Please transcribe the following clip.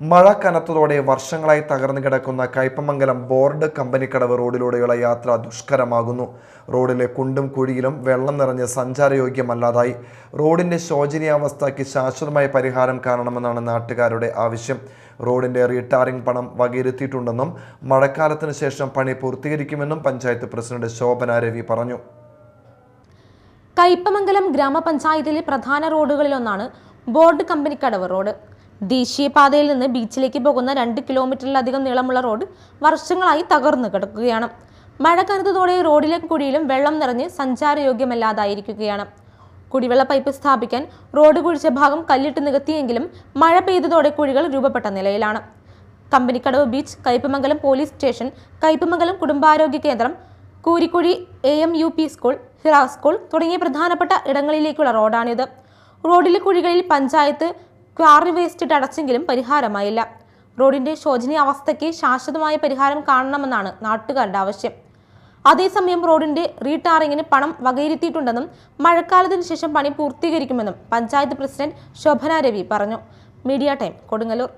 മഴ കനത്തതോടെ വർഷങ്ങളായി തകർന്നു കിടക്കുന്ന കയ്പമംഗലം ബോർഡ് കമ്പനിക്കടവ് റോഡിലൂടെയുള്ള യാത്ര ദുഷ്കരമാകുന്നു. റോഡിലെ കുണ്ടും കുഴിയിലും വെള്ളം നിറഞ്ഞ് സഞ്ചാരയോഗ്യമല്ലാതായി. റോഡിന്റെ ശോചനീയാവസ്ഥയ്ക്ക് ശാശ്വതമായ പരിഹാരം കാണണമെന്നാണ് നാട്ടുകാരുടെ ആവശ്യം. റോഡിന്റെ റീടാറിംഗ് പണം വകയിരുത്തിയിട്ടുണ്ടെന്നും മഴക്കാലത്തിന് ശേഷം പണി പൂർത്തീകരിക്കുമെന്നും പഞ്ചായത്ത് പ്രസിഡന്റ് ശോഭന രവി പറഞ്ഞു. കയ്പമംഗലം ഗ്രാമപഞ്ചായത്തിലെ പ്രധാന റോഡുകളിലൊന്നാണ് ബോർഡ് കമ്പനിക്കടവ് റോഡ്. ദേശീയപാതയിൽ നിന്ന് ബീച്ചിലേക്ക് പോകുന്ന രണ്ട് കിലോമീറ്ററിലധികം നീളമുള്ള റോഡ് വർഷങ്ങളായി തകർന്നു കിടക്കുകയാണ്. മഴ കനത്തതോടെ റോഡിലെ കുഴിയിലും വെള്ളം നിറഞ്ഞ് സഞ്ചാരയോഗ്യമല്ലാതായിരിക്കുകയാണ്. കുടിവെള്ള പൈപ്പ് സ്ഥാപിക്കാൻ റോഡ് കുഴിച്ച ഭാഗം കല്ലിട്ട് നികത്തിയെങ്കിലും മഴ പെയ്തതോടെ കുഴികൾ രൂപപ്പെട്ട നിലയിലാണ്. Kampanikkadavu beach Kaipamangalam police station Kaipamangalam കുടുംബാരോഗ്യ കേന്ദ്രം Koorikkuzhi A M U P school Hira school തുടങ്ങിയ പ്രധാനപ്പെട്ട ഇടങ്ങളിലേക്കുള്ള റോഡാണിത്. റോഡിലെ കുഴികളിൽ പഞ്ചായത്ത് ക്വാറി വേസ്റ്റ് അടച്ചെങ്കിലും പരിഹാരമായില്ല. റോഡിന്റെ ശോചനീയ അവസ്ഥയ്ക്ക് ശാശ്വതമായ പരിഹാരം കാണണമെന്നാണ് നാട്ടുകാരുടെ ആവശ്യം. അതേസമയം റോഡിന്റെ റീടാറിങ്ങിന് പണം വകയിരുത്തിയിട്ടുണ്ടെന്നും മഴക്കാലത്തിന് ശേഷം പണി പൂർത്തീകരിക്കുമെന്നും പഞ്ചായത്ത് പ്രസിഡന്റ് ശോഭന രവി പറഞ്ഞു. Media time Kodungallur.